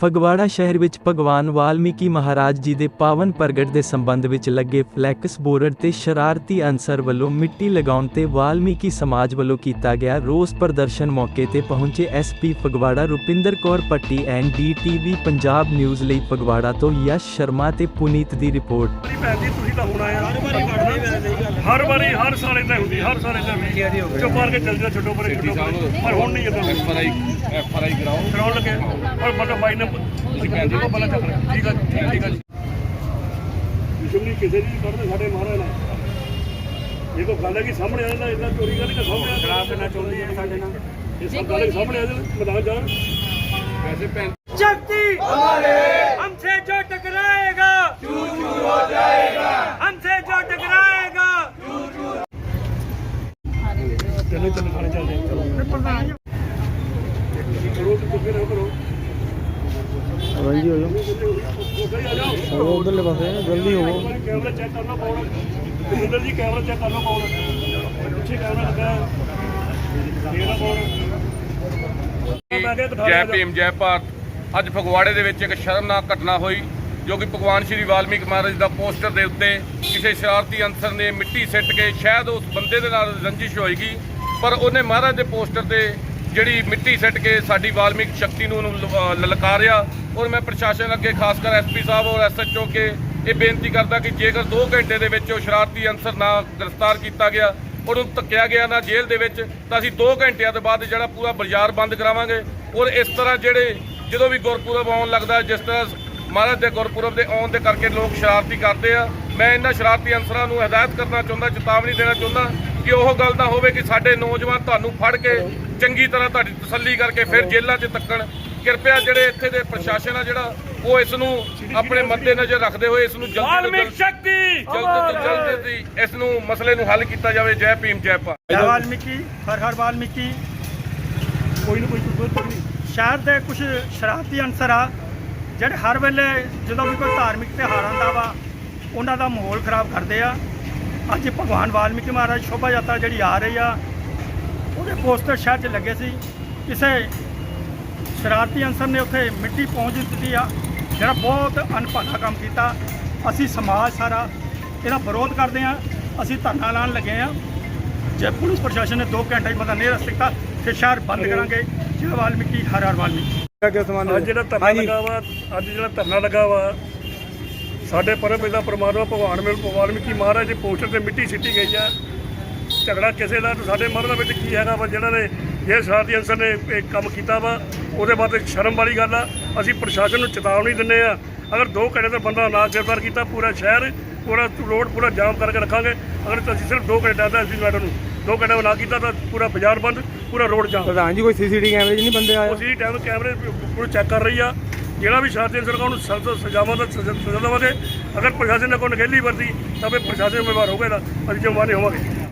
ਫਗਵਾੜਾ ਸ਼ਹਿਰ ਵਿੱਚ ਭਗਵਾਨ ਵਾਲਮੀਕੀ ਮਹਾਰਾਜ ਜੀ ਦੇ ਪਾਵਨ ਪ੍ਰਗਟ ਦੇ ਸੰਬੰਧ ਵਿੱਚ ਲੱਗੇ ਫਲੈਕਸ ਬੋਰਡ ਤੇ ਸ਼ਰਾਰਤੀ ਅਨਸਰ ਵੱਲੋਂ ਮਿੱਟੀ ਲਗਾਉਣ ਤੇ ਵਾਲਮੀਕੀ ਸਮਾਜ ਵੱਲੋਂ ਕੀਤਾ ਗਿਆ ਰੋਸ ਪ੍ਰਦਰਸ਼ਨ ਮੌਕੇ ਤੇ ਪਹੁੰਚੇ SP Phagwara Rupinder Kaur Patti NDTV Punjab news ਲਈ ਫਗਵਾੜਾ ਤੋਂ ਯਸ਼ ਸ਼ਰਮਾ ਤੇ ਪੁਨੀਤ ਦੀ ਰਿਪੋਰਟ। ਮੇਰੀ ਭੈਣ ਜੀ ਤੁਸੀਂ ਤਾਂ ਹੁਣ ਆਇਆ ਹਰ ਵਾਰੀ ਹਰ ਸਾਲ ਇਦਾਂ ਹੁੰਦੀ ਹਰ ਸਾਲ ਇਦਾਂ ਹੁੰਦੀ। ਚੁੱਪ ਕਰਕੇ ਚੱਲ ਜਾ ਛੱਡੋ ਪਰੇ ਛੱਡੋ ਪਰੇ। ਪਰ ਹੁਣ ਨਹੀਂ ਇਦਾਂ F R I F R I ਕਰਾਓ ਕਰਾਉਣ ਲੱਗੇ। ਔਰ ਮਤਲਬ ਬਾਈ ਨੇ ਤੁਸੀਂ ਭੈਣ ਜੀ ਕੋ ਬਲਾ ਚੱਕ ਲਿਆ। ਠੀਕ ਹੈ ਜੀ, ਠੀਕ ਹੈ ਜੀ ਦੁਸ਼ਮਣੀ ਕਿਸੇ ਦੀ ਨਹੀਂ ਕਰਦੇ ਸਾਡੇ ਮਹਾਰਾਜ ਨਾਲ ਇਹ ਕੋ ਗੱਲ ਹੈ ਕਿ ਸਾਹਮਣੇ ਆ ਜਾਂਦਾ ਇਦਾਂ ਚੋਰੀ ਕਰਨੀ ਤਾਂ ਸਾਹਮਣੇ ਖਰਾਬ ਕਰਨਾ ਚਾਹੁੰਦੀ ਹੈ ਸਾਡੇ ਨਾਲ ਇਹ ਸਭ ਗੱਲ ਸਾਹਮਣੇ ਆ ਜਾਣ ਮੈਦਾਨ ਜਾਣ ਵੈਸੇ ਭੈਣ शक्ति हमारे हमसे जो टकराएगा चू चू हो जाएगा हमसे जो टकराएगा ਤੈਨੂੰ ਚੱਲ ਖਾਣੇ ਹਾਂਜੀ, ਹੋ ਜਾਓ। ਉਧਰਲੇ ਪਾਸੇ, ਜਲਦੀ ਹੋਵੋ ਕੈਮਰਾ ਚੈੱਕ ਕਰਨਾ ਪਾਉਣਾ ਜਿੰਦਰ ਜੀ ਕੈਮਰਾ ਚੈੱਕ ਕਰਨਾ ਪਾਉਣਾ ਪਿੱਛੇ ਕੈਮਰਾ ਲੱਗਾ ਹੈ ਇਹ ਜੈ ਭੀਮ, ਜੈ ਭਾਰਤ। ਅੱਜ ਫਗਵਾੜੇ ਦੇ ਵਿੱਚ ਇੱਕ ਸ਼ਰਮਨਾਕ ਘਟਨਾ ਹੋਈ, ਜੋ ਕਿ ਭਗਵਾਨ ਸ਼੍ਰੀ ਵਾਲਮੀਕ ਮਹਾਰਾਜ ਦਾ ਪੋਸਟਰ ਦੇ ਉੱਤੇ ਕਿਸੇ ਸ਼ਰਾਰਤੀ ਅੰਸਰ ਨੇ ਮਿੱਟੀ ਸਿੱਟ ਕੇ ਸ਼ਾਇਦ ਉਸ ਬੰਦੇ ਦੇ ਨਾਲ ਰੰਜਿਸ਼ ਹੋਏਗੀ, ਪਰ ਉਹਨੇ ਮਹਾਰਾਜ ਦੇ ਪੋਸਟਰ ਤੇ ਜਿਹੜੀ ਮਿੱਟੀ ਸਿੱਟ ਕੇ ਸਾਡੀ ਵਾਲਮੀਕ ਸ਼ਕਤੀ ਨੂੰ ਉਹਨੂੰ ਲ- ਲਲਕਾਰਿਆ ਔਰ ਮੈਂ ਪ੍ਰਸ਼ਾਸਨ ਅੱਗੇ ਖਾਸ ਕਰ ਐਸਪੀ ਸਾਹਿਬ ਔਰ ਐਸਐਚਓ ਕੇ ਇਹ ਬੇਨਤੀ ਕਰਦਾ ਕਿ ਜੇਕਰ 2 ਘੰਟੇ ਦੇ ਵਿੱਚ ਉਹ ਸ਼ਰਾਰਤੀ ਅੰਸਰ ਨਾ ਗ੍ਰਿਫਤਾਰ ਕੀਤਾ ਗਿਆ ਔਰ ਉਹਨੂੰ ਧੱਕਿਆ ਗਿਆ ਨਾ ਜੇਲ੍ਹ ਦੇ ਵਿੱਚ, ਤਾਂ ਅਸੀਂ 2 ਘੰਟਿਆਂ ਤੋਂ ਬਾਅਦ ਜਿਹੜਾ ਪੂਰਾ ਬਾਜ਼ਾਰ ਬੰਦ ਕਰਾਵਾਂਗੇ। ਔਰ ਇਸ ਤਰ੍ਹਾਂ ਜਿਹੜੇ ਜਦੋਂ ਵੀ ਗੁਰਪੁਰਬ ਆਉਣ ਲੱਗਦਾ ਜਿਸ ਤਰ੍ਹਾਂ ਮਹਾਰਾਜ ਦੇ ਗੁਰਪੁਰਬ ਦੇ ਆਉਣ ਦੇ ਕਰਕੇ ਲੋਕ ਸ਼ਰਾਰਤੀ ਕਰਦੇ ਆ, ਮੈਂ ਇਹਨਾਂ ਸ਼ਰਾਰਤੀ ਅਨਸਰਾਂ ਨੂੰ ਹਦਾਇਤ ਕਰਨਾ ਚਾਹੁੰਦਾ, ਚੇਤਾਵਨੀ ਦੇਣਾ ਚਾਹੁੰਦਾ ਕਿ ਉਹ ਗੱਲ ਨਾ ਹੋਵੇ ਕਿ ਸਾਡੇ ਨੌਜਵਾਨ ਤੁਹਾਨੂੰ ਫੜ ਕੇ ਚੰਗੀ ਤਰ੍ਹਾਂ ਤੁਹਾਡੀ ਤਸੱਲੀ ਕਰਕੇ ਫਿਰ ਜੇਲ੍ਹਾਂ 'ਚ ਤੱਕਣ ਕਿਰਪਿਆ ਜਿਹੜੇ ਇੱਥੇ ਦੇ ਪ੍ਰਸ਼ਾਸਨ ਆ ਜਿਹੜਾ ਉਹ ਇਸ ਨੂੰ ਆਪਣੇ ਮੱਦੇ ਨਜ਼ਰ ਰੱਖਦੇ ਹੋਏ ਇਸ ਨੂੰ ਜਲਦੀ ਤੋਂ ਸ਼ਕਤੀ! ਇਸ ਨੂੰ ਮਸਲੇ ਨੂੰ ਹੱਲ ਕੀਤਾ ਜਾਵੇ। ਜੈ ਭੀਮ ਜੈ ਪਾ ਵਾਲਮੀਕੀ ਹਰ ਹਰ ਵਾਲਮੀਕੀ। ਕੋਈ ਨਾ ਕੋਈ ਸ਼ਹਿਰ ਦੇ ਕੁਝ ਸ਼ਰਾਰਤੀ ਅੰਸਰ ਆ ਜਿਹੜੇ ਹਰ ਵੇਲੇ ਜਦੋਂ ਵੀ ਕੋਈ ਧਾਰਮਿਕ ਤਿਹਾਰ ਆਉਂਦਾ ਵਾ ਉਹਨਾਂ ਦਾ ਮਾਹੌਲ ਖਰਾਬ ਕਰਦੇ ਆ। ਅੱਜ ਭਗਵਾਨ ਵਾਲਮੀਕੀ ਮਹਾਰਾਜ ਸ਼ੋਭਾ ਯਾਤਰਾ ਜਿਹੜੀ ਆ ਰਹੀ ਆ ਉਹਦੇ ਪੋਸਟਰ ਸ਼ਹਿਰ 'ਚ ਲੱਗੇ ਸੀ। ਕਿਸੇ ਸ਼ਰਾਰਤੀ ਅਨਸਰ ਨੇ ਉੱਥੇ ਮਿੱਟੀ ਪਹੁੰਚ ਦਿੱਤੀ ਆ। ਜਿਹੜਾ ਬਹੁਤ ਅਨਭਾਗਾ ਕੰਮ ਕੀਤਾ। ਅਸੀਂ ਸਮਾਜ ਸਾਰਾ ਇਹਦਾ ਵਿਰੋਧ ਕਰਦੇ ਆ। ਅਸੀਂ ਧਰਨਾ ਲਾਉਣ ਲੱਗੇ ਆ। ਜੇ ਪੁਲਿਸ ਪ੍ਰਸ਼ਾਸਨ ਨੇ 2 ਘੰਟੇ ਮਦਾ ਨਹੀਂ ਰਸ ਕੀਤਾ ਫਿਰ ਸ਼ਹਿਰ ਬੰਦ ਕਰਾਂਗੇ। ਜੈ ਵਾਲਮੀਕੀ ਹਰ ਹਰ ਵਾਲਮੀਕੀ ਅੱਜ ਜਿਹੜਾ ਧਰਨਾ ਲੱਗਾ ਵਾ ਅੱਜ ਜਿਹੜਾ ਧਰਨਾ ਲੱਗਾ ਵਾ ਸਾਡੇ ਪਰਮ ਪਿਤਾ ਪਰਮਾਤਮਾ ਭਗਵਾਨ ਮੇਲ ਵਾਲਮੀਕੀ ਮਹਾਰਾਜ ਦੇ ਪੋਸਟਰ ਤੇ ਮਿੱਟੀ ਸਿੱਟੀ ਗਈ ਆ। ਝਗੜਾ ਕਿਸੇ ਦਾ ਤੇ ਸਾਡੇ ਦੇ ਵਿੱਚ ਕੀ ਹੈਗਾ ਵਾ ਜਿਹੜਾ ਨੇ ਜੇ ਸ਼ਰਾਰਤੀ ਅਨਸਰ ਨੇ ਇਹ ਕੰਮ ਕੀਤਾ ਵਾ ਉਹਦੇ ਬਾਅਦ ਇੱਕ ਸ਼ਰਮ ਵਾਲੀ ਗੱਲ ਆ ਅਸੀਂ ਪ੍ਰਸ਼ਾਸਨ ਨੂੰ ਚੇਤਾਵਨੀ ਦਿੰਦੇ ਆ। ਅਗਰ 2 ਘੰਟੇ ਦਾ ਬੰਦਾ ਨਾ ਗ੍ਰਿਫਤਾਰ ਕੀਤਾ ਪੂਰਾ ਸ਼ਹਿਰ ਪੂਰਾ ਰੋਡ ਪੂਰਾ ਜਾਮ ਕਰਕੇ ਰੱਖਾਂਗੇ। ਅਗਰ ਅਸੀਂ ਸਿਰਫ 2 ਘੰਟੇ ਦਾ ਅਸੀਂ ਮੈਡਮ ਨੂੰ 2 ਘੰਟੇ ਨਾ ਕੀਤਾ ਤਾਂ ਪੂਰਾ ਬਾਜ਼ਾਰ ਬੰਦ ਪੂਰਾ ਰੋਡ ਜਾਮ। ਪ੍ਰਧਾਨ ਜੀ ਕੋਈ ਸੀਸੀਟੀ ਕੈਮਰੇ ਨਹੀਂ ਬੰਦੇ ਆਏ? ਉਸੇ ਟਾਈਮ ਕੈਮਰੇ ਪੂਰੇ ਚੈੱਕ ਕਰ ਰਹੀ ਆ। ਜਿਹੜਾ ਵੀ ਸ਼ਾਰਤੀ ਸਰਕਾਰ ਨੂੰ ਸਖਤ ਸਜ਼ਾਵਾਂ ਦਾ ਸਜ਼ਾ ਦੇਵਾਂਗੇ। ਅਗਰ ਪ੍ਰਸ਼ਾਸਨ ਨੇ ਕੋਈ ਨਗੇਲੀ ਵਰਤੀ ਤਾਂ ਫਿਰ ਪ੍ਰਸ਼ਾਸਨ ਜ਼ਿੰਮੇਵਾਰ ਹੋਵੇਗਾ ਅਸੀਂ ਜ਼ਿੰਮੇਵਾਰ ਹੋਵਾਂਗੇ।